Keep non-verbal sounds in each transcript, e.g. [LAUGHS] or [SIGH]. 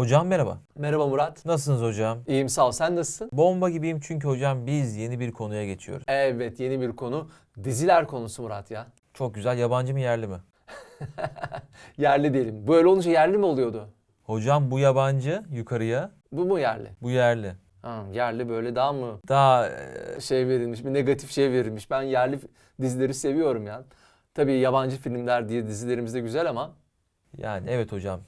Hocam merhaba. Merhaba Murat. Nasılsınız hocam? İyiyim sağ ol. Sen nasılsın? Bomba gibiyim çünkü hocam biz yeni bir konuya geçiyoruz. Evet yeni bir konu. Diziler konusu Murat ya. Çok güzel. Yabancı mı yerli mi? [LAUGHS] Yerli diyelim. Böyle olunca yerli mi oluyordu? Hocam bu yabancı yukarıya, Bu mu yerli? bu yerli. Ha, yerli böyle daha mı Daha e, şey verilmiş, bir negatif şey verilmiş. Ben yerli dizileri seviyorum ya. Tabii yabancı filmler diye dizilerimiz de güzel ama yani evet hocam.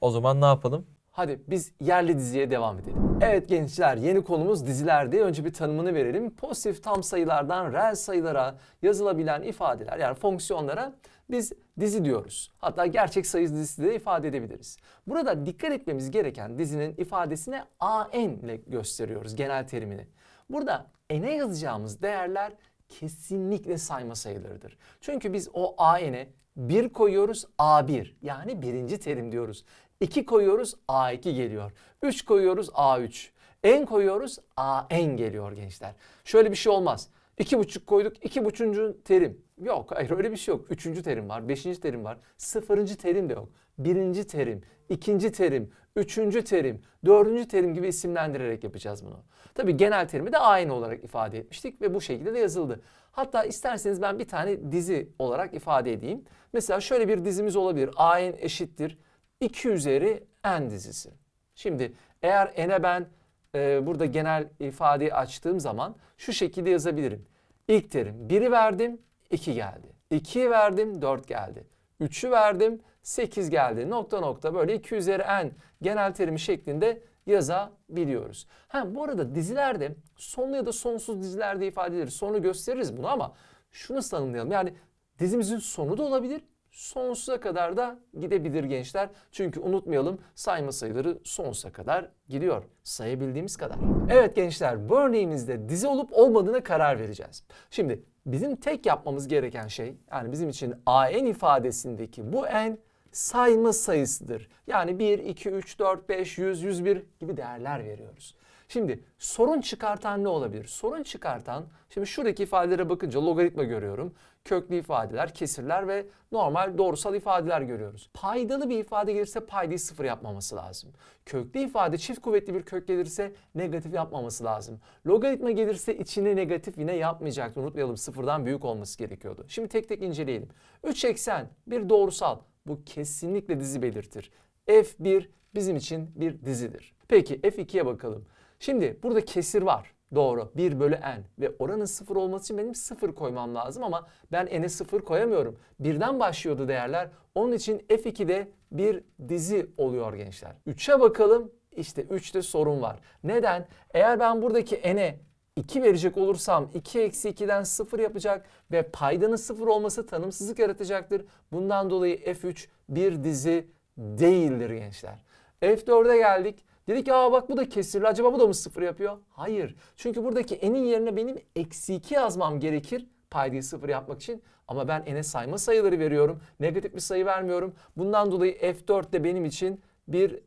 O zaman ne yapalım? Hadi biz yerli diziye devam edelim. Evet gençler yeni konumuz dizilerdi. Önce bir tanımını verelim. Pozitif tam sayılardan reel sayılara yazılabilen ifadeler yani fonksiyonlara biz dizi diyoruz. Hatta gerçek sayı dizisi de ifade edebiliriz. Burada dikkat etmemiz gereken dizinin ifadesine AN ile gösteriyoruz genel terimini. Burada n'e yazacağımız değerler kesinlikle sayma sayılarıdır. Çünkü biz o AN'e 1 koyuyoruz A1 yani birinci terim diyoruz. 2 koyuyoruz A2 geliyor. 3 koyuyoruz A3. N koyuyoruz AN geliyor gençler. Şöyle bir şey olmaz. 2,5 koyduk 2,5. terim. Yok hayır öyle bir şey yok. Üçüncü terim var, beşinci terim var, sıfırıncı terim de yok. Birinci terim, ikinci terim, üçüncü terim, dördüncü terim gibi isimlendirerek yapacağız bunu. Tabii genel terimi de aynı olarak ifade etmiştik ve bu şekilde de yazıldı. Hatta isterseniz ben bir tane dizi olarak ifade edeyim. Mesela şöyle bir dizimiz olabilir. AN eşittir 2 üzeri n dizisi. Şimdi eğer n'e ben e, burada genel ifadeyi açtığım zaman şu şekilde yazabilirim. İlk terim 1'i verdim 2 geldi. 2'yi verdim 4 geldi. 3'ü verdim 8 geldi. Nokta nokta böyle 2 üzeri n genel terimi şeklinde yazabiliyoruz. Ha bu arada dizilerde sonlu ya da sonsuz dizilerde ifade ederiz. Sonu gösteririz bunu ama şunu tanımlayalım. Yani dizimizin sonu da olabilir sonsuza kadar da gidebilir gençler. Çünkü unutmayalım sayma sayıları sonsuza kadar gidiyor. Sayabildiğimiz kadar. Evet gençler bu örneğimizde dizi olup olmadığına karar vereceğiz. Şimdi bizim tek yapmamız gereken şey yani bizim için AN ifadesindeki bu n sayma sayısıdır. Yani 1, 2, 3, 4, 5, 100, 101 gibi değerler veriyoruz. Şimdi sorun çıkartan ne olabilir? Sorun çıkartan, şimdi şuradaki ifadelere bakınca logaritma görüyorum. Köklü ifadeler, kesirler ve normal doğrusal ifadeler görüyoruz. Paydalı bir ifade gelirse paydayı sıfır yapmaması lazım. Köklü ifade çift kuvvetli bir kök gelirse negatif yapmaması lazım. Logaritma gelirse içine negatif yine yapmayacaktı. Unutmayalım sıfırdan büyük olması gerekiyordu. Şimdi tek tek inceleyelim. 3 eksen bir doğrusal. Bu kesinlikle dizi belirtir. F1 bizim için bir dizidir. Peki F2'ye bakalım. Şimdi burada kesir var. Doğru. 1 bölü n ve oranın 0 olması için benim 0 koymam lazım ama ben n'e 0 koyamıyorum. Birden başlıyordu değerler. Onun için F2'de bir dizi oluyor gençler. 3'e bakalım. İşte 3'te sorun var. Neden? Eğer ben buradaki n'e 2 verecek olursam 2 eksi 2'den 0 yapacak ve paydanın 0 olması tanımsızlık yaratacaktır. Bundan dolayı F3 bir dizi değildir gençler. F4'e geldik. Dedik ki aa bak bu da kesirli acaba bu da mı sıfır yapıyor? Hayır. Çünkü buradaki n'in yerine benim eksi 2 yazmam gerekir paydayı sıfır yapmak için. Ama ben n'e sayma sayıları veriyorum. Negatif bir sayı vermiyorum. Bundan dolayı F4 de benim için bir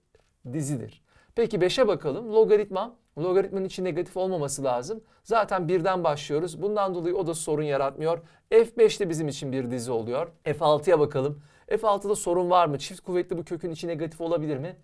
dizidir. Peki 5'e bakalım. Logaritma. Logaritmanın için negatif olmaması lazım. Zaten birden başlıyoruz. Bundan dolayı o da sorun yaratmıyor. F5 de bizim için bir dizi oluyor. F6'ya bakalım. F6'da sorun var mı? Çift kuvvetli bu kökün içi negatif olabilir mi?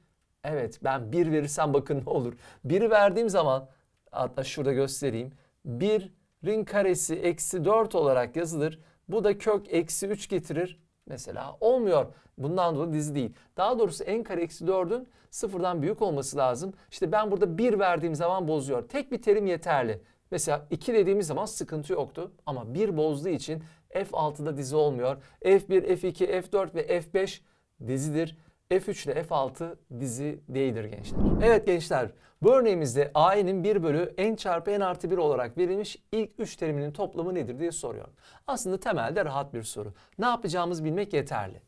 Evet ben 1 verirsem bakın ne olur. 1'i verdiğim zaman hatta şurada göstereyim. 1'in karesi eksi 4 olarak yazılır. Bu da kök eksi 3 getirir. Mesela olmuyor. Bundan dolayı dizi değil. Daha doğrusu n kare eksi 4'ün sıfırdan büyük olması lazım. İşte ben burada 1 verdiğim zaman bozuyor. Tek bir terim yeterli. Mesela 2 dediğimiz zaman sıkıntı yoktu. Ama 1 bozduğu için F6'da dizi olmuyor. F1, F2, F4 ve F5 dizidir. F3 ile F6 dizi değildir gençler. Evet gençler bu örneğimizde A'nın 1 bölü n çarpı n artı 1 olarak verilmiş ilk 3 teriminin toplamı nedir diye soruyor. Aslında temelde rahat bir soru. Ne yapacağımız bilmek yeterli.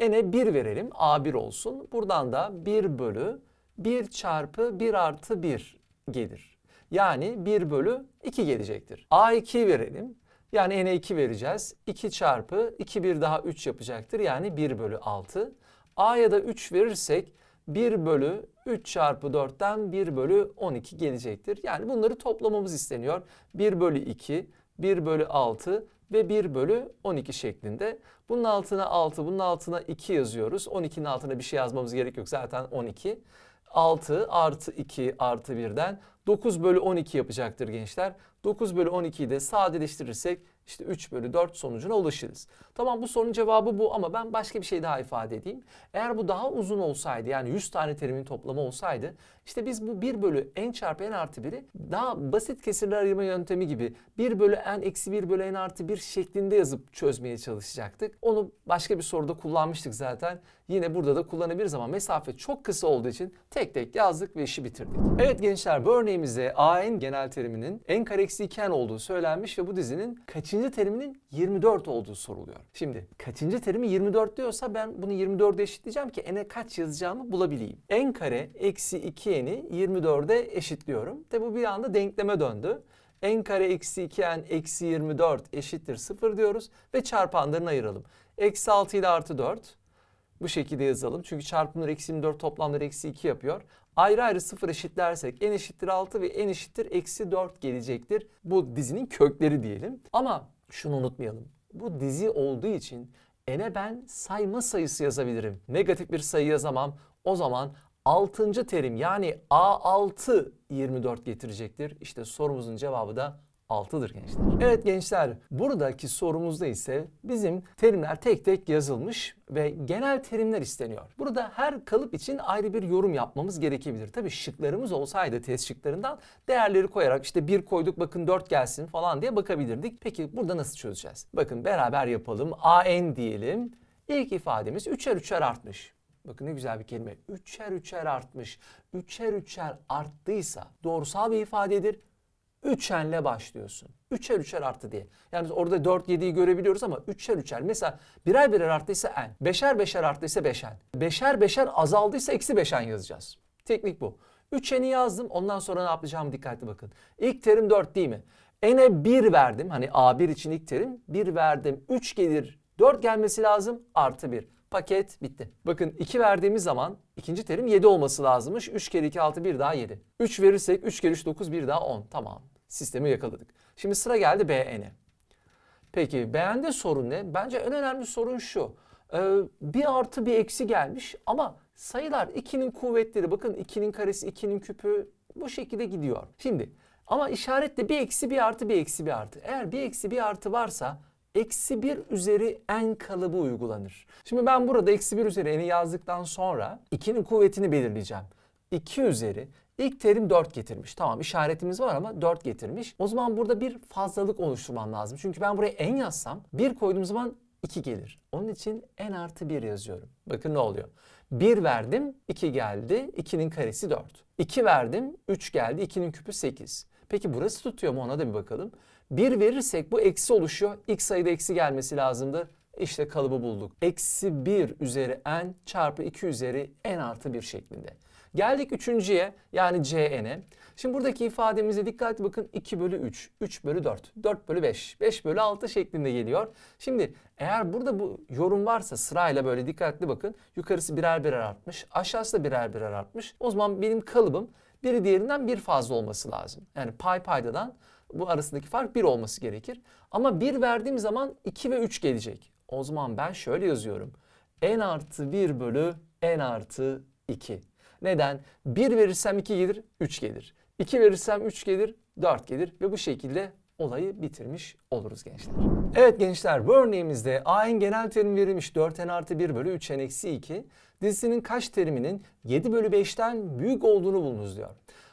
N'e 1 verelim A1 olsun. Buradan da 1 bölü 1 çarpı 1 artı 1 gelir. Yani 1 bölü 2 gelecektir. A2 verelim. Yani n'e 2 vereceğiz. 2 çarpı 2 1 daha 3 yapacaktır. Yani 1 bölü 6. A'ya da 3 verirsek 1 bölü 3 çarpı 4'ten 1 bölü 12 gelecektir. Yani bunları toplamamız isteniyor. 1 bölü 2, 1 bölü 6 ve 1 bölü 12 şeklinde. Bunun altına 6, bunun altına 2 yazıyoruz. 12'nin altına bir şey yazmamız gerek yok zaten 12. 6 artı 2 artı 1'den 9 bölü 12 yapacaktır gençler. 9 bölü 12'yi de sadeleştirirsek işte 3 bölü 4 sonucuna ulaşırız. Tamam bu sorunun cevabı bu ama ben başka bir şey daha ifade edeyim. Eğer bu daha uzun olsaydı yani 100 tane terimin toplamı olsaydı işte biz bu 1 bölü n çarpı n artı 1'i daha basit kesirler ayırma yöntemi gibi 1 bölü n eksi 1 bölü n artı 1 şeklinde yazıp çözmeye çalışacaktık. Onu başka bir soruda kullanmıştık zaten. Yine burada da kullanabiliriz ama mesafe çok kısa olduğu için tek tek yazdık ve işi bitirdik. Evet gençler bu örneğimizde an genel teriminin n kare eksi 2n olduğu söylenmiş ve bu dizinin kaçıncı teriminin 24 olduğu soruluyor. Şimdi kaçıncı terimi 24 diyorsa ben bunu 24'e eşitleyeceğim ki n'e kaç yazacağımı bulabileyim. n kare eksi 2n'i 24'e eşitliyorum. De bu bir anda denkleme döndü n kare eksi 2n eksi 24 eşittir 0 diyoruz ve çarpanlarını ayıralım. Eksi 6 ile artı 4 bu şekilde yazalım. Çünkü çarpımlar eksi 24 toplamları eksi 2 yapıyor. Ayrı ayrı 0 eşitlersek n eşittir 6 ve n eşittir eksi 4 gelecektir. Bu dizinin kökleri diyelim. Ama şunu unutmayalım. Bu dizi olduğu için n'e ben sayma sayısı yazabilirim. Negatif bir sayı yazamam. O zaman 6. terim yani A6 24 getirecektir. İşte sorumuzun cevabı da 6'dır gençler. Evet gençler buradaki sorumuzda ise bizim terimler tek tek yazılmış ve genel terimler isteniyor. Burada her kalıp için ayrı bir yorum yapmamız gerekebilir. Tabii şıklarımız olsaydı test şıklarından değerleri koyarak işte bir koyduk bakın 4 gelsin falan diye bakabilirdik. Peki burada nasıl çözeceğiz? Bakın beraber yapalım. AN diyelim. İlk ifademiz 3'er 3'er artmış. Bakın ne güzel bir kelime. Üçer üçer artmış. Üçer üçer arttıysa doğrusal bir ifadedir. Üçenle başlıyorsun. Üçer üçer arttı diye. Yani orada 4 7'yi görebiliyoruz ama üçer üçer. Mesela birer birer arttıysa en. Beşer beşer arttıysa beşen. Beşer beşer azaldıysa eksi beşen yazacağız. Teknik bu. Üçeni yazdım. Ondan sonra ne yapacağımı dikkatli bakın. İlk terim 4 değil mi? N'e 1 verdim. Hani A1 için ilk terim. 1 verdim. 3 gelir. 4 gelmesi lazım. Artı 1. Paket bitti. Bakın 2 verdiğimiz zaman ikinci terim 7 olması lazımmış. 3 kere 2 6 bir daha 7. 3 verirsek 3 kere 3 9 bir daha 10. Tamam. Sistemi yakaladık. Şimdi sıra geldi BN'e. Peki beğende sorun ne? Bence en önemli sorun şu. Ee, bir artı bir eksi gelmiş ama sayılar 2'nin kuvvetleri bakın 2'nin karesi 2'nin küpü bu şekilde gidiyor. Şimdi ama işaretle bir eksi bir artı bir eksi bir artı. Eğer bir eksi bir artı varsa eksi 1 üzeri n kalıbı uygulanır. Şimdi ben burada eksi 1 üzeri n'i yazdıktan sonra 2'nin kuvvetini belirleyeceğim. 2 üzeri ilk terim 4 getirmiş. Tamam işaretimiz var ama 4 getirmiş. O zaman burada bir fazlalık oluşturmam lazım. Çünkü ben buraya n yazsam 1 koyduğum zaman 2 gelir. Onun için n artı 1 yazıyorum. Bakın ne oluyor. 1 verdim 2 geldi. 2'nin karesi 4. 2 verdim 3 geldi. 2'nin küpü 8. Peki burası tutuyor mu ona da bir bakalım. 1 verirsek bu eksi oluşuyor. İlk sayıda eksi gelmesi lazımdı. İşte kalıbı bulduk. Eksi 1 üzeri n çarpı 2 üzeri n artı 1 şeklinde. Geldik üçüncüye yani Cn'e. Şimdi buradaki ifademize dikkatli bakın 2 bölü 3, 3 bölü 4, 4 bölü 5, 5 bölü 6 şeklinde geliyor. Şimdi eğer burada bu yorum varsa sırayla böyle dikkatli bakın. Yukarısı birer birer artmış, aşağısı da birer birer artmış. O zaman benim kalıbım biri diğerinden bir fazla olması lazım. Yani pay paydadan bu arasındaki fark 1 olması gerekir. Ama 1 verdiğim zaman 2 ve 3 gelecek. O zaman ben şöyle yazıyorum. n artı 1 bölü n artı 2. Neden? 1 verirsem 2 gelir, 3 gelir. 2 verirsem 3 gelir, 4 gelir ve bu şekilde olayı bitirmiş oluruz gençler. Evet gençler bu örneğimizde A'nın genel terim verilmiş 4n artı 1 bölü 3n eksi 2 dizisinin kaç teriminin 7 bölü 5'ten büyük olduğunu bulunuz diyor.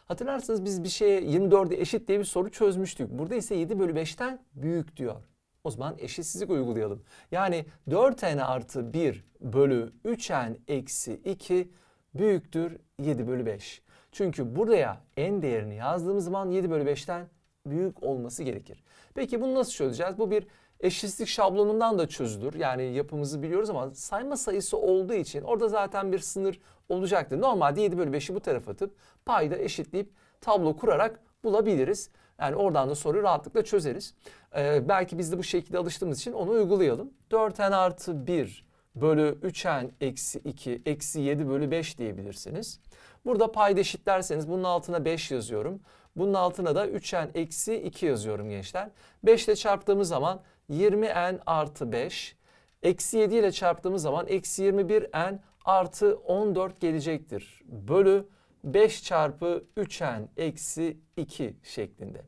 Hatırlarsanız biz bir şeye 24'e eşit diye bir soru çözmüştük. Burada ise 7 bölü 5'ten büyük diyor. O zaman eşitsizlik uygulayalım. Yani 4n artı 1 bölü 3n eksi 2 büyüktür 7 bölü 5. Çünkü buraya n değerini yazdığımız zaman 7 bölü 5'ten büyük olması gerekir. Peki bunu nasıl çözeceğiz? Bu bir eşitsizlik şablonundan da çözülür. Yani yapımızı biliyoruz ama sayma sayısı olduğu için orada zaten bir sınır olacaktır. Normalde 7 bölü 5'i bu tarafa atıp payda eşitleyip tablo kurarak bulabiliriz. Yani oradan da soruyu rahatlıkla çözeriz. Ee, belki biz de bu şekilde alıştığımız için onu uygulayalım. 4n artı 1 bölü 3n eksi 2 eksi 7 bölü 5 diyebilirsiniz. Burada payda eşitlerseniz bunun altına 5 yazıyorum. Bunun altına da 3n eksi 2 yazıyorum gençler. 5 ile çarptığımız zaman 20n artı 5. Eksi 7 ile çarptığımız zaman eksi 21n artı 14 gelecektir. Bölü 5 çarpı 3n eksi 2 şeklinde.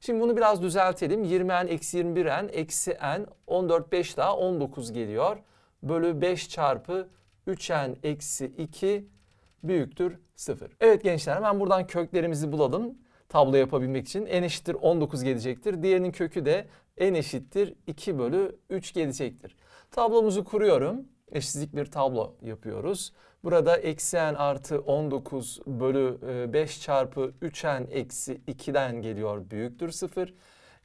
Şimdi bunu biraz düzeltelim. 20n eksi 21n eksi n 14 5 daha 19 geliyor. Bölü 5 çarpı 3n eksi 2 büyüktür 0. Evet gençler hemen buradan köklerimizi bulalım. Tablo yapabilmek için n eşittir 19 gelecektir. Diğerinin kökü de n eşittir 2 bölü 3 gelecektir. Tablomuzu kuruyorum. Eşitlik bir tablo yapıyoruz. Burada eksi n artı 19 bölü e, 5 çarpı 3n eksi 2'den geliyor büyüktür 0.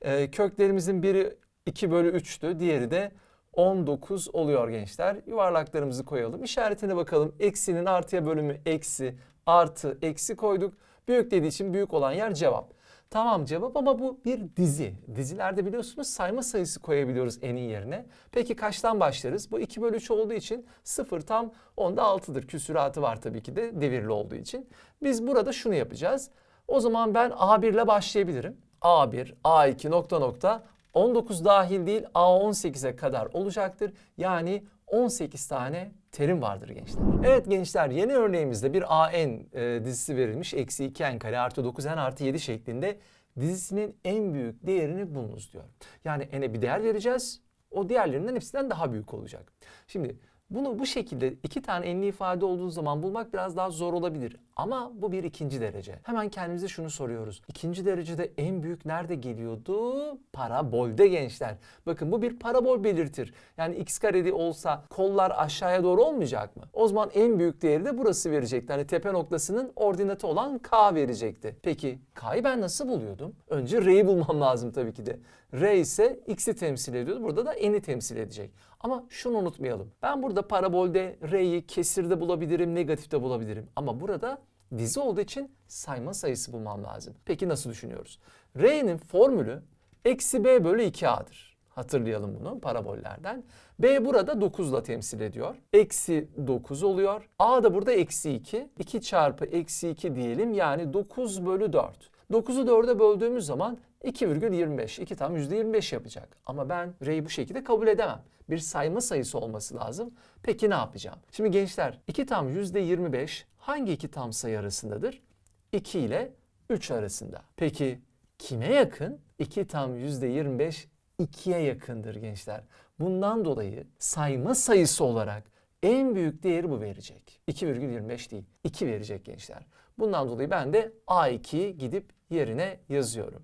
E, Köklerimizin biri 2 bölü 3'tü. Diğeri de 19 oluyor gençler. Yuvarlaklarımızı koyalım. İşaretine bakalım. Eksinin artıya bölümü eksi, artı, eksi koyduk. Büyük dediği için büyük olan yer cevap. Tamam cevap ama bu bir dizi. Dizilerde biliyorsunuz sayma sayısı koyabiliyoruz n'in yerine. Peki kaçtan başlarız? Bu 2 bölü 3 olduğu için 0 tam onda 6'dır. Küsuratı var tabii ki de devirli olduğu için. Biz burada şunu yapacağız. O zaman ben A1 ile başlayabilirim. A1, A2 nokta nokta 19 dahil değil A18'e kadar olacaktır. Yani 18 tane terim vardır gençler. Evet gençler yeni örneğimizde bir AN e, dizisi verilmiş. Eksi 2N kare artı 9N artı 7 şeklinde dizisinin en büyük değerini bulunuz diyor. Yani N'e bir değer vereceğiz. O diğerlerinden hepsinden daha büyük olacak. Şimdi bunu bu şekilde iki tane enli ifade olduğu zaman bulmak biraz daha zor olabilir. Ama bu bir ikinci derece. Hemen kendimize şunu soruyoruz. İkinci derecede en büyük nerede geliyordu? Parabolde gençler. Bakın bu bir parabol belirtir. Yani x kareli olsa kollar aşağıya doğru olmayacak mı? O zaman en büyük değeri de burası verecekti. Hani tepe noktasının ordinatı olan k verecekti. Peki k'yı ben nasıl buluyordum? Önce r'yi bulmam lazım tabii ki de. R ise x'i temsil ediyordu. Burada da n'i temsil edecek. Ama şunu unutmayalım. Ben burada parabolde r'yi kesirde bulabilirim, negatifte bulabilirim. Ama burada dizi olduğu için sayma sayısı bulmam lazım. Peki nasıl düşünüyoruz? R'nin formülü eksi b bölü 2a'dır. Hatırlayalım bunu parabollerden. B burada 9 ile temsil ediyor. Eksi 9 oluyor. A da burada eksi 2. 2 çarpı eksi 2 diyelim yani 9 bölü 4. 9'u 4'e böldüğümüz zaman 2,25. 2 tam %25 yapacak. Ama ben R'yi bu şekilde kabul edemem. Bir sayma sayısı olması lazım. Peki ne yapacağım? Şimdi gençler 2 tam %25 hangi iki tam sayı arasındadır? 2 ile 3 arasında. Peki kime yakın? 2 tam %25 2'ye yakındır gençler. Bundan dolayı sayma sayısı olarak en büyük değeri bu verecek. 2,25 değil. 2 verecek gençler. Bundan dolayı ben de A2'yi gidip yerine yazıyorum.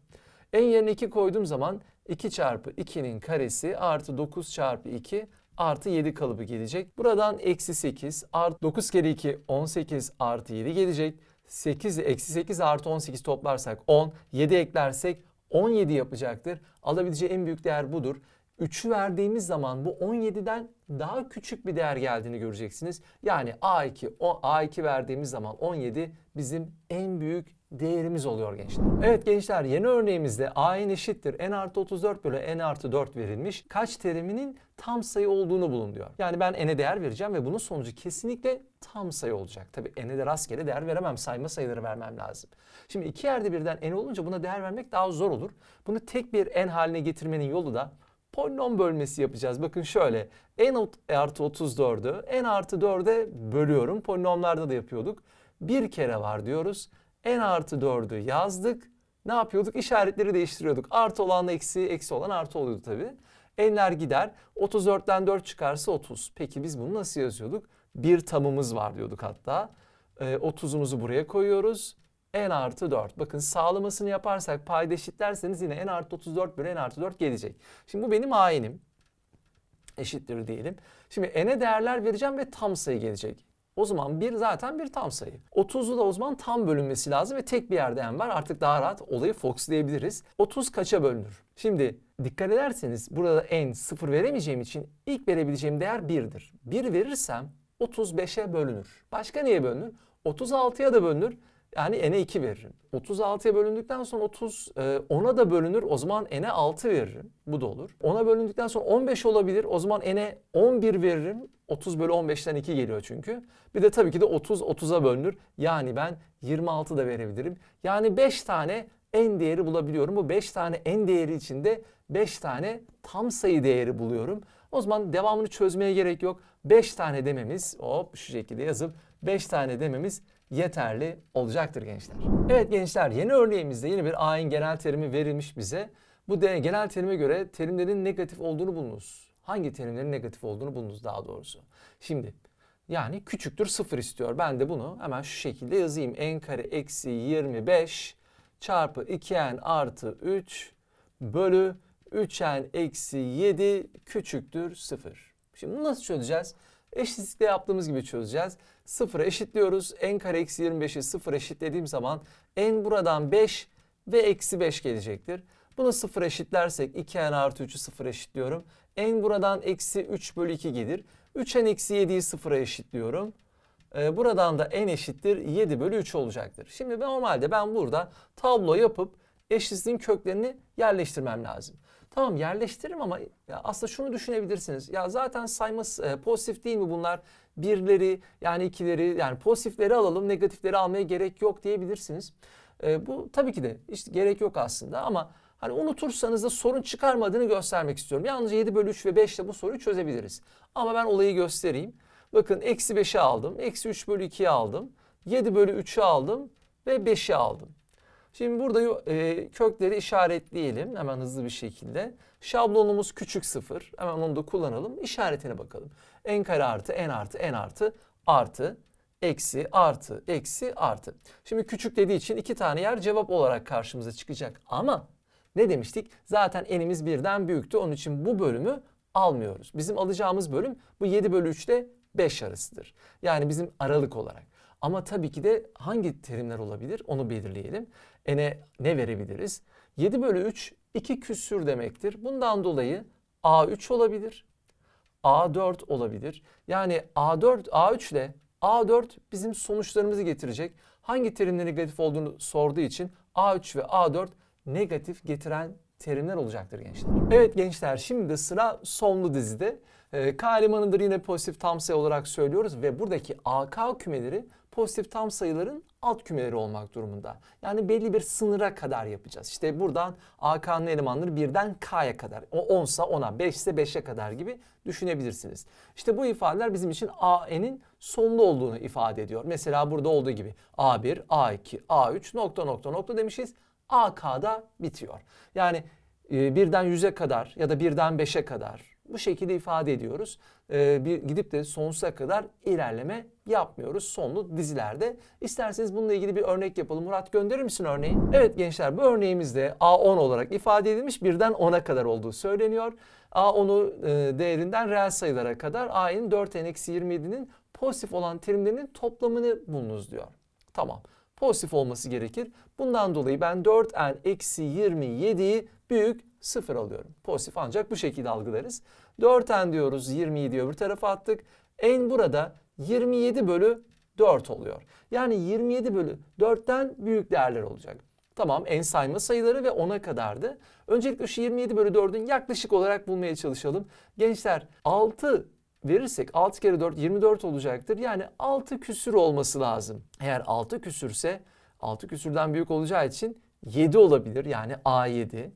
En yerine 2 koyduğum zaman 2 çarpı 2'nin karesi artı 9 çarpı 2 artı 7 kalıbı gelecek. Buradan eksi 8 artı 9 kere 2 18 artı 7 gelecek. 8 eksi 8 artı 18 toplarsak 10, 7 eklersek 17 yapacaktır. Alabileceği en büyük değer budur. 3'ü verdiğimiz zaman bu 17'den daha küçük bir değer geldiğini göreceksiniz. Yani A2, o A2 verdiğimiz zaman 17 bizim en büyük değerimiz oluyor gençler. Evet gençler yeni örneğimizde A'nin eşittir n artı 34 bölü n artı 4 verilmiş. Kaç teriminin tam sayı olduğunu bulun diyor. Yani ben n'e değer vereceğim ve bunun sonucu kesinlikle tam sayı olacak. Tabi n'e de rastgele değer veremem. Sayma sayıları vermem lazım. Şimdi iki yerde birden n olunca buna değer vermek daha zor olur. Bunu tek bir n haline getirmenin yolu da polinom bölmesi yapacağız. Bakın şöyle n artı 34'ü n artı 4'e bölüyorum. Polinomlarda da yapıyorduk. Bir kere var diyoruz. N artı 4'ü yazdık. Ne yapıyorduk? İşaretleri değiştiriyorduk. Artı olan eksi, eksi olan artı oluyordu tabii. N'ler gider. 34'ten 4 çıkarsa 30. Peki biz bunu nasıl yazıyorduk? Bir tamımız var diyorduk hatta. Ee, 30'umuzu buraya koyuyoruz. n artı 4. Bakın sağlamasını yaparsak payda eşitlerseniz yine n artı 34 bölü n artı 4 gelecek. Şimdi bu benim a'nim. Eşittir diyelim. Şimdi n'e değerler vereceğim ve tam sayı gelecek. O zaman bir zaten bir tam sayı. 30'u da o zaman tam bölünmesi lazım ve tek bir yerde n var. Artık daha rahat olayı foxlayabiliriz. 30 kaça bölünür? Şimdi dikkat ederseniz burada n 0 veremeyeceğim için ilk verebileceğim değer 1'dir. 1 verirsem 35'e bölünür. Başka neye bölünür? 36'ya da bölünür. Yani n'e 2 veririm. 36'ya bölündükten sonra 30 e, 10'a da bölünür. O zaman n'e 6 veririm. Bu da olur. 10'a bölündükten sonra 15 olabilir. O zaman n'e 11 veririm. 30 bölü 15'ten 2 geliyor çünkü. Bir de tabii ki de 30 30'a bölünür. Yani ben 26 da verebilirim. Yani 5 tane n değeri bulabiliyorum. Bu 5 tane n değeri içinde 5 tane tam sayı değeri buluyorum. O zaman devamını çözmeye gerek yok. 5 tane dememiz hop şu şekilde yazıp 5 tane dememiz yeterli olacaktır gençler. Evet gençler yeni örneğimizde yine bir A'nın genel terimi verilmiş bize. Bu de genel terime göre terimlerin negatif olduğunu bulunuz. Hangi terimlerin negatif olduğunu bulunuz daha doğrusu. Şimdi yani küçüktür sıfır istiyor. Ben de bunu hemen şu şekilde yazayım. n kare eksi 25 çarpı 2n artı 3 bölü 3n eksi 7 küçüktür 0. Şimdi bunu nasıl çözeceğiz? Eşitlikte yaptığımız gibi çözeceğiz. Sıfıra eşitliyoruz. n kare eksi 25'i sıfır eşitlediğim zaman n buradan 5 ve eksi 5 gelecektir. Bunu sıfır eşitlersek 2n artı 3'ü sıfır eşitliyorum. N buradan eksi 3 bölü 2 gelir. 3n eksi 7'yi sıfıra eşitliyorum. Ee, buradan da n eşittir 7 bölü 3 olacaktır. Şimdi normalde ben burada tablo yapıp eşitsizliğin köklerini yerleştirmem lazım. Tamam yerleştiririm ama ya aslında şunu düşünebilirsiniz. Ya zaten sayması e, pozitif değil mi bunlar? Birleri yani ikileri yani pozitifleri alalım negatifleri almaya gerek yok diyebilirsiniz. E, bu tabii ki de işte gerek yok aslında ama hani unutursanız da sorun çıkarmadığını göstermek istiyorum. Yalnızca 7 bölü 3 ve 5 ile bu soruyu çözebiliriz. Ama ben olayı göstereyim. Bakın eksi 5'i aldım. Eksi 3 bölü 2'yi aldım. 7 bölü 3'ü aldım ve 5'i aldım. Şimdi burada e, kökleri işaretleyelim hemen hızlı bir şekilde. Şablonumuz küçük sıfır. Hemen onu da kullanalım. İşaretine bakalım. n kare artı n artı n artı artı eksi artı eksi artı. Şimdi küçük dediği için iki tane yer cevap olarak karşımıza çıkacak. Ama ne demiştik? Zaten n'imiz birden büyüktü. Onun için bu bölümü almıyoruz. Bizim alacağımız bölüm bu 7 bölü 3 ile 5 arasıdır. Yani bizim aralık olarak. Ama tabii ki de hangi terimler olabilir onu belirleyelim. N'e ne verebiliriz? 7 bölü 3 2 küsür demektir. Bundan dolayı A3 olabilir. A4 olabilir. Yani A4, A3 ile A4 bizim sonuçlarımızı getirecek. Hangi terimlerin negatif olduğunu sorduğu için A3 ve A4 negatif getiren terimler olacaktır gençler. Evet gençler şimdi de sıra sonlu dizide. Ee, K elemanıdır yine pozitif tam sayı olarak söylüyoruz ve buradaki AK kümeleri pozitif tam sayıların alt kümeleri olmak durumunda. Yani belli bir sınıra kadar yapacağız. İşte buradan AK'nın elemanları birden K'ya kadar. O 10 ise 10'a, 5 ise 5'e kadar gibi düşünebilirsiniz. İşte bu ifadeler bizim için AN'in sonlu olduğunu ifade ediyor. Mesela burada olduğu gibi A1, A2, A3 nokta nokta nokta demişiz. AK'da bitiyor. Yani e, birden 100'e kadar ya da birden 5'e kadar bu şekilde ifade ediyoruz. Ee, bir gidip de sonsuza kadar ilerleme yapmıyoruz sonlu dizilerde. İsterseniz bununla ilgili bir örnek yapalım. Murat gönderir misin örneği? Evet gençler bu örneğimizde A10 olarak ifade edilmiş birden 10'a kadar olduğu söyleniyor. A10'u e, değerinden reel sayılara kadar A'nın 4n-27'nin pozitif olan terimlerinin toplamını bulunuz diyor. Tamam pozitif olması gerekir. Bundan dolayı ben 4n eksi 27'yi büyük 0 alıyorum. Pozitif ancak bu şekilde algılarız. 4n diyoruz 27'yi öbür tarafa attık. n burada 27 bölü 4 oluyor. Yani 27 bölü 4'ten büyük değerler olacak. Tamam en sayma sayıları ve 10'a kadardı. Öncelikle şu 27 bölü 4'ün yaklaşık olarak bulmaya çalışalım. Gençler 6 verirsek 6 kere 4 24 olacaktır. Yani 6 küsür olması lazım. Eğer 6 küsürse 6 küsürden büyük olacağı için 7 olabilir. Yani A7,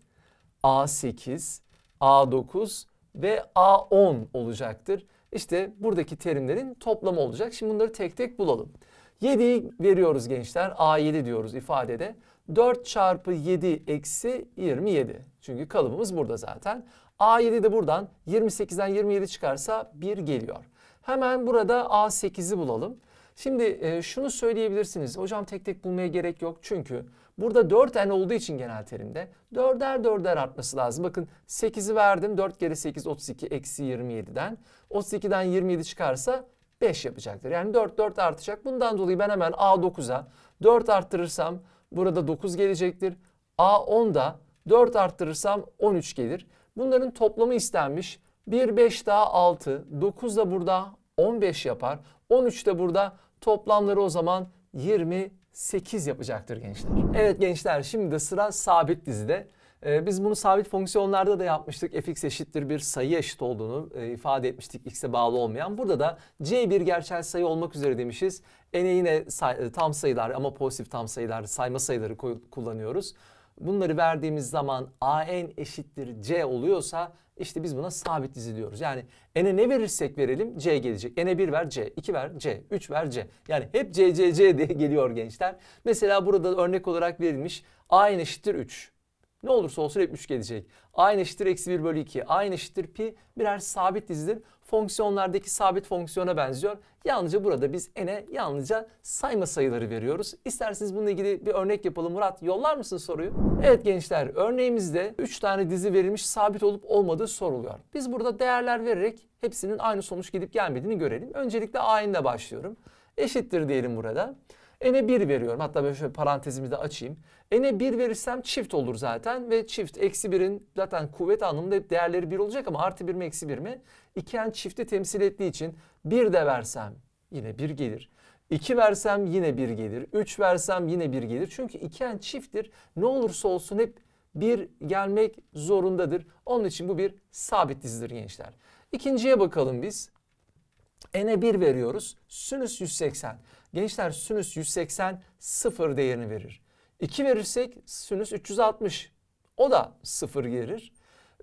A8, A9 ve A10 olacaktır. İşte buradaki terimlerin toplamı olacak. Şimdi bunları tek tek bulalım. 7'yi veriyoruz gençler. A7 diyoruz ifadede. 4 çarpı 7 eksi 27. Çünkü kalıbımız burada zaten. A7 de buradan 28'den 27 çıkarsa 1 geliyor. Hemen burada A8'i bulalım. Şimdi e, şunu söyleyebilirsiniz. Hocam tek tek bulmaya gerek yok. Çünkü burada 4n olduğu için genel terimde 4'er 4'er artması lazım. Bakın 8'i verdim. 4 kere 8 32 eksi 27'den. 32'den 27 çıkarsa 5 yapacaktır. Yani 4 4 artacak. Bundan dolayı ben hemen A9'a 4 arttırırsam burada 9 gelecektir. A10'da 4 arttırırsam 13 gelir. Bunların toplamı istenmiş. 1 5 daha 6, 9 da burada 15 yapar. 13 de burada toplamları o zaman 28 yapacaktır gençler. Evet gençler şimdi de sıra sabit dizide. Ee, biz bunu sabit fonksiyonlarda da yapmıştık. fx eşittir bir sayı eşit olduğunu e, ifade etmiştik x'e bağlı olmayan. Burada da c bir gerçel sayı olmak üzere demişiz. n'e yine say- tam sayılar ama pozitif tam sayılar sayma sayıları kullanıyoruz. Bunları verdiğimiz zaman AN eşittir C oluyorsa işte biz buna sabit dizi diyoruz. Yani n'e ne verirsek verelim C gelecek. n'e 1 ver C, 2 ver C, 3 ver C. Yani hep C, C, C diye [LAUGHS] geliyor gençler. Mesela burada örnek olarak verilmiş AN eşittir 3. Ne olursa olsun hep 3 gelecek. A eşittir eksi 1 bölü 2. A eşittir pi birer sabit dizidir. Fonksiyonlardaki sabit fonksiyona benziyor. Yalnızca burada biz n'e yalnızca sayma sayıları veriyoruz. İsterseniz bununla ilgili bir örnek yapalım. Murat yollar mısın soruyu? Evet gençler örneğimizde 3 tane dizi verilmiş sabit olup olmadığı soruluyor. Biz burada değerler vererek hepsinin aynı sonuç gidip gelmediğini görelim. Öncelikle a ile başlıyorum. Eşittir diyelim burada. N'e 1 veriyorum. Hatta ben şöyle parantezimi de açayım. N'e 1 verirsem çift olur zaten ve çift eksi 1'in zaten kuvvet anlamında hep değerleri 1 olacak ama artı 1 mi eksi 1 mi? 2n çifti temsil ettiği için 1 de versem yine 1 gelir. 2 versem yine 1 gelir. 3 versem yine 1 gelir. Çünkü 2n çifttir. Ne olursa olsun hep 1 gelmek zorundadır. Onun için bu bir sabit dizidir gençler. İkinciye bakalım biz. N'e 1 veriyoruz. Sinüs 180. Gençler sinüs 180 sıfır değerini verir. 2 verirsek sinüs 360. O da sıfır gelir.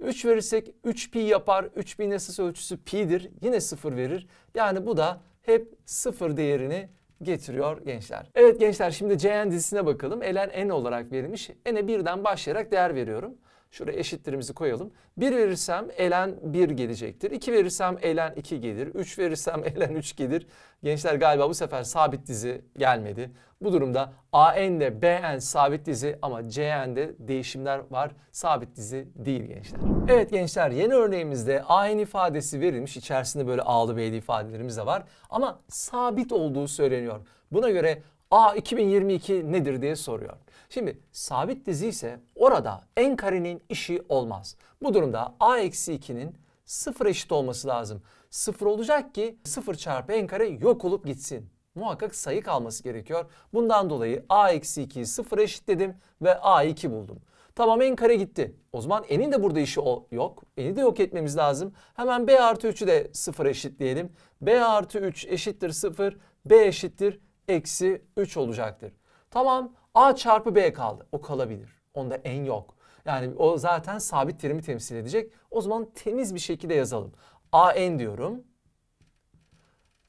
3 verirsek 3 pi yapar. 3 pi esas ölçüsü pi'dir. Yine sıfır verir. Yani bu da hep sıfır değerini getiriyor gençler. Evet gençler şimdi Cn dizisine bakalım. Ln n olarak verilmiş. N'e birden başlayarak değer veriyorum. Şuraya eşittirimizi koyalım. 1 verirsem ln 1 gelecektir. 2 verirsem ln 2 gelir. 3 verirsem [LAUGHS] ln 3 gelir. Gençler galiba bu sefer sabit dizi gelmedi. Bu durumda an ile bn sabit dizi ama cn'de değişimler var. Sabit dizi değil gençler. Evet gençler yeni örneğimizde an ifadesi verilmiş. İçerisinde böyle a'lı b'li ifadelerimiz de var. Ama sabit olduğu söyleniyor. Buna göre A 2022 nedir diye soruyor. Şimdi sabit dizi ise orada n karenin işi olmaz. Bu durumda a eksi 2'nin sıfır eşit olması lazım. Sıfır olacak ki sıfır çarpı n kare yok olup gitsin. Muhakkak sayı kalması gerekiyor. Bundan dolayı a eksi 2'yi sıfır eşitledim ve a 2 buldum. Tamam n kare gitti. O zaman n'in de burada işi yok. N'i de yok etmemiz lazım. Hemen b artı 3'ü de sıfır eşitleyelim. b artı 3 eşittir sıfır. b eşittir eksi 3 olacaktır. Tamam a çarpı b kaldı. O kalabilir. Onda n yok. Yani o zaten sabit terimi temsil edecek. O zaman temiz bir şekilde yazalım. a n diyorum.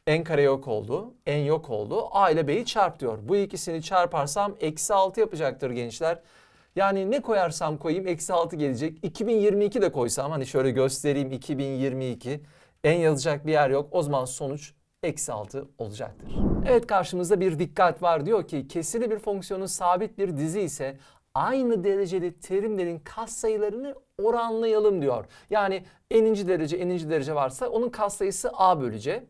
n kare yok oldu. n yok oldu. a ile b'yi çarp diyor. Bu ikisini çarparsam eksi 6 yapacaktır gençler. Yani ne koyarsam koyayım eksi 6 gelecek. 2022 de koysam hani şöyle göstereyim 2022. n yazacak bir yer yok. O zaman sonuç eksi 6 olacaktır. Evet karşımızda bir dikkat var. Diyor ki kesirli bir fonksiyonun sabit bir dizi ise aynı dereceli terimlerin katsayılarını oranlayalım diyor. Yani n'inci derece n'inci derece varsa onun katsayısı a bölü c.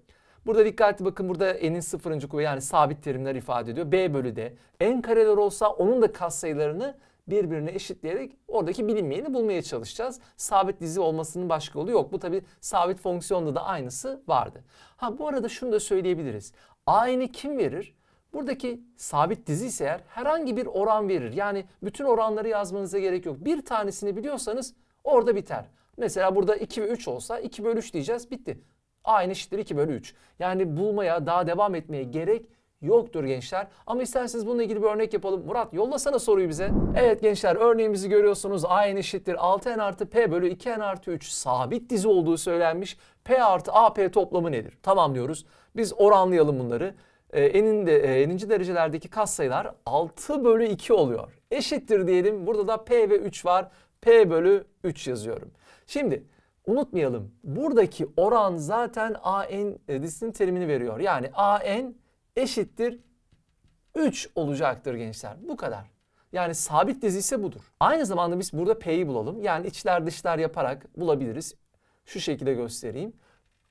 Burada dikkatli bakın burada n'in sıfırıncı kuvveti yani sabit terimler ifade ediyor. b bölü d. n kareler olsa onun da katsayılarını birbirine eşitleyerek oradaki bilinmeyeni bulmaya çalışacağız. Sabit dizi olmasının başka yolu yok. Bu tabi sabit fonksiyonda da aynısı vardı. Ha bu arada şunu da söyleyebiliriz. A'nı kim verir? Buradaki sabit dizi ise eğer herhangi bir oran verir. Yani bütün oranları yazmanıza gerek yok. Bir tanesini biliyorsanız orada biter. Mesela burada 2 ve 3 olsa 2 bölü 3 diyeceğiz bitti. A eşittir 2 bölü 3. Yani bulmaya daha devam etmeye gerek yoktur gençler. Ama isterseniz bununla ilgili bir örnek yapalım. Murat yollasana soruyu bize. Evet gençler örneğimizi görüyorsunuz. A n eşittir 6n artı p bölü 2n artı 3 sabit dizi olduğu söylenmiş. P artı AP toplamı nedir? Tamam diyoruz. Biz oranlayalım bunları. Ee, n'in de e, n'inci derecelerdeki katsayılar 6 bölü 2 oluyor. Eşittir diyelim. Burada da p ve 3 var. P bölü 3 yazıyorum. Şimdi unutmayalım. Buradaki oran zaten an e, dizisinin terimini veriyor. Yani an eşittir 3 olacaktır gençler. Bu kadar. Yani sabit dizi ise budur. Aynı zamanda biz burada P'yi bulalım. Yani içler dışlar yaparak bulabiliriz. Şu şekilde göstereyim.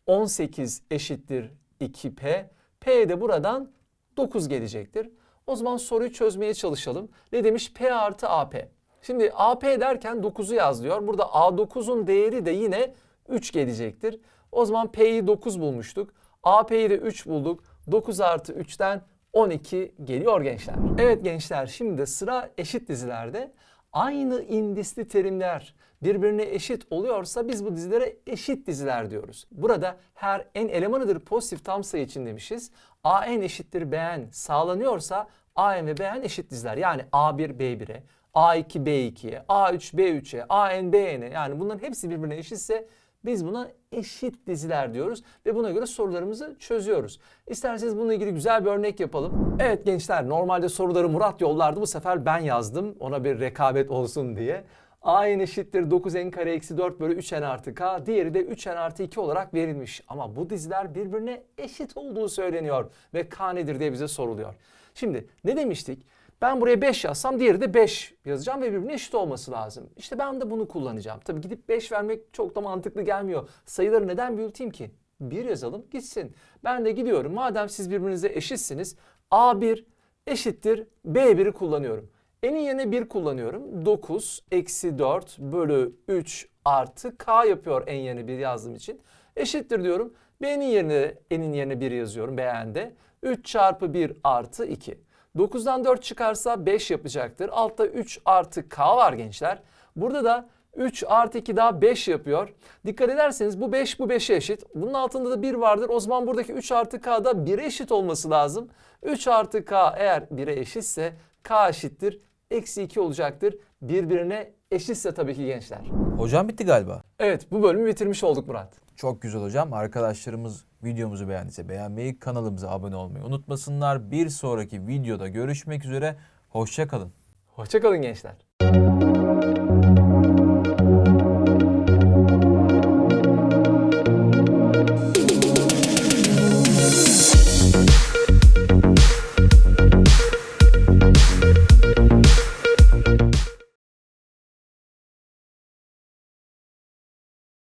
18 eşittir 2P. P de buradan 9 gelecektir. O zaman soruyu çözmeye çalışalım. Ne demiş? P artı AP. Şimdi AP derken 9'u yaz diyor. Burada A9'un değeri de yine 3 gelecektir. O zaman P'yi 9 bulmuştuk. AP'yi de 3 bulduk. 9 artı 3'ten 12 geliyor gençler. Evet gençler şimdi de sıra eşit dizilerde. Aynı indisli terimler birbirine eşit oluyorsa biz bu dizilere eşit diziler diyoruz. Burada her n elemanıdır pozitif tam sayı için demişiz. a n eşittir bn sağlanıyorsa a n ve bn eşit diziler. Yani a1 b1'e, A2 B2'ye, A3 B3'e, AN BN'e yani bunların hepsi birbirine eşitse biz buna eşit diziler diyoruz ve buna göre sorularımızı çözüyoruz. İsterseniz bununla ilgili güzel bir örnek yapalım. Evet gençler normalde soruları Murat yollardı bu sefer ben yazdım ona bir rekabet olsun diye. A eşittir 9n kare eksi 4 bölü 3n artı k. Diğeri de 3n artı 2 olarak verilmiş. Ama bu diziler birbirine eşit olduğu söyleniyor. Ve k nedir diye bize soruluyor. Şimdi ne demiştik? Ben buraya 5 yazsam diğeri de 5 yazacağım ve birbirine eşit olması lazım. İşte ben de bunu kullanacağım. Tabii gidip 5 vermek çok da mantıklı gelmiyor. Sayıları neden büyüteyim ki? 1 yazalım gitsin. Ben de gidiyorum. Madem siz birbirinize eşitsiniz A1 eşittir B1'i kullanıyorum. N'in yerine 1 kullanıyorum. 9 eksi 4 bölü 3 artı K yapıyor n yerine 1 yazdığım için. Eşittir diyorum. B'nin yerine N'in yerine 1 yazıyorum beğende. 3 çarpı 1 artı 2. 9'dan 4 çıkarsa 5 yapacaktır. Altta 3 artı K var gençler. Burada da 3 artı 2 daha 5 yapıyor. Dikkat ederseniz bu 5 bu 5'e eşit. Bunun altında da 1 vardır. O zaman buradaki 3 artı K da 1'e eşit olması lazım. 3 artı K eğer 1'e eşitse K eşittir. Eksi 2 olacaktır. Birbirine eşitse tabii ki gençler. Hocam bitti galiba. Evet bu bölümü bitirmiş olduk Murat. Çok güzel hocam. Arkadaşlarımız videomuzu beğendiyse beğenmeyi, kanalımıza abone olmayı unutmasınlar. Bir sonraki videoda görüşmek üzere. Hoşça kalın. Hoşçakalın gençler.